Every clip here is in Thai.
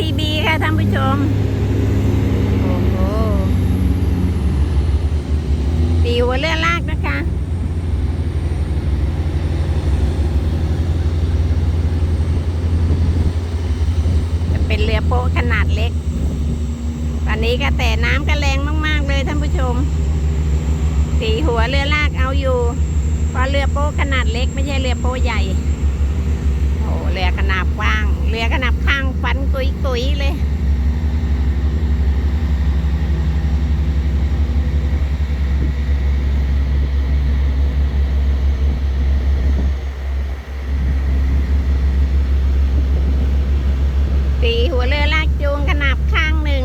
MTB ค่ะท่านผู้ชม โอ้โหตีหัวเรือลากนะคะจะเป็นเรือโป๊ะขนาดเล็ก ตอนนี้ก็แต่น้ำก็แรงมาก ๆ เลยท่านผู้ชมสีหัวเรือลากเอาอยู่เพราะเรือโป๊ะขนาดเล็กไม่ใช่เรือโป๊ะใหญ่ โอ้เรือขนาดกว้าง เรือขนาดข้างฟันกุยกุยๆเลย ตีหัวเรือลากจูงขนาบข้างหนึ่ง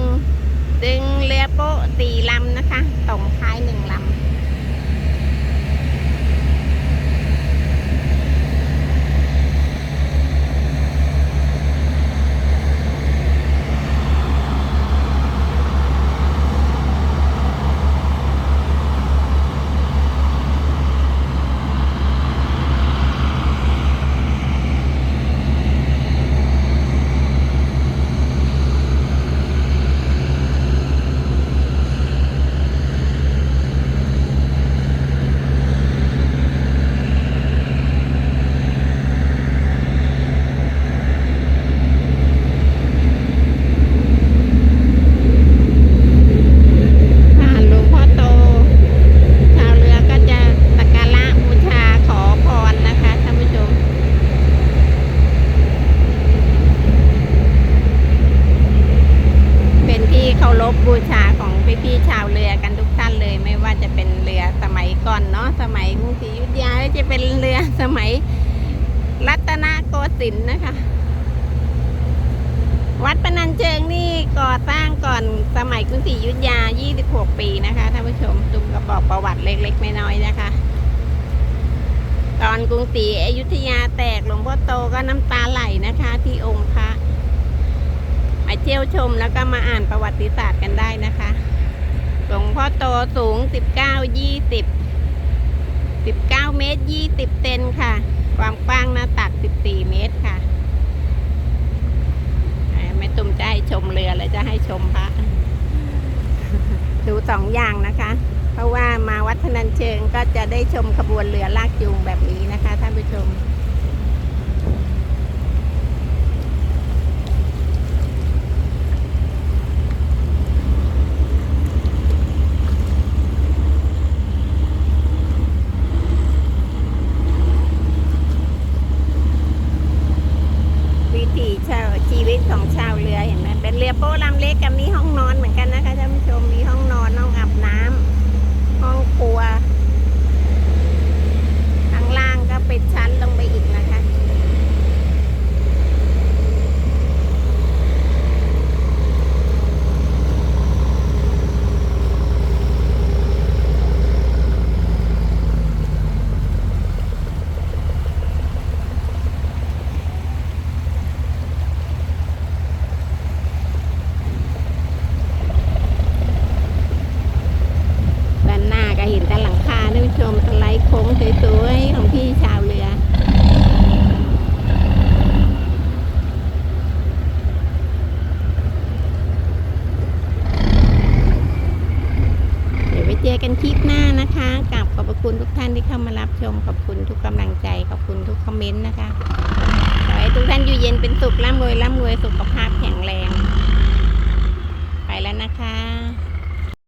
ดึงเรือโป๊ะตีลำนะคะ ตรงท้ายหนึ่งลำ ผ่านหลวงพ่อโต ชาวเรือก็จะสักการะบูชาขอพรนะคะท่านผู้ชม เป็นที่เคารพบูชาของพี่ๆชาวเรือกันทุกท่านเลย ไม่ว่าจะเป็นเรือสมัยก่อนเนาะสมัยกรุงศรีอยุธยาหรือจะเป็นเรือสมัยรัตนโกสินทร์นะคะ วัดปนัญเชิงนี่ก่อสร้างก่อนสมัยกรุงศรีอยุธยา 26 ปีนะคะท่านผู้ชมตุ้มก็บอกประวัติเล็กๆไม่น้อยนะคะ ตอนกรุงศรีอยุธยาแตกหลวงพ่อโตก็น้ำตาไหลนะคะ ที่องค์พระ มาเที่ยวชมแล้วก็มาอ่านประวัติศาสตร์กันได้นะคะ หลวงพ่อโตสูง 19 20 19 เมตร 20 เซนค่ะ ความกว้างหน้าตัก 14 เมตรค่ะไม่ตุ้มจะให้ชมเรือเลยจะให้ชมพระดูสองอย่างนะคะ เพราะว่ามาวัดพนัญเชิงก็จะได้ชมขบวนเรือลากจูงแบบนี้นะคะท่านผู้ชม วิถีชาวชีวิตของชาว เป็นเรือโป๊ลำเล็กกับมีห้องนอนเหมือนกันนะคะท่านผู้ชมมีห้องนอนห้องอาบน้ำห้องครัวข้างล่างก็เป็นชั้นลงไปอีกนะคะ ด้านหน้าก็เห็นแต่หลังคาท่านผู้ชมสไลด์โค้ง สวยๆของพี่ชาวเรือเดี๋ยวไว้เจอกันคลิปหน้านะคะกราบขอบคุณทุกท่านที่เข้ามารับชม ขอบคุณทุกกำลังใจ ขอบคุณทุกคอมเมนต์นะคะ ขอให้ทุกท่านอยู่เย็นเป็นสุขร่ำรวยร่ำรวยสุขภาพแข็งแรง ไปแล้วนะคะ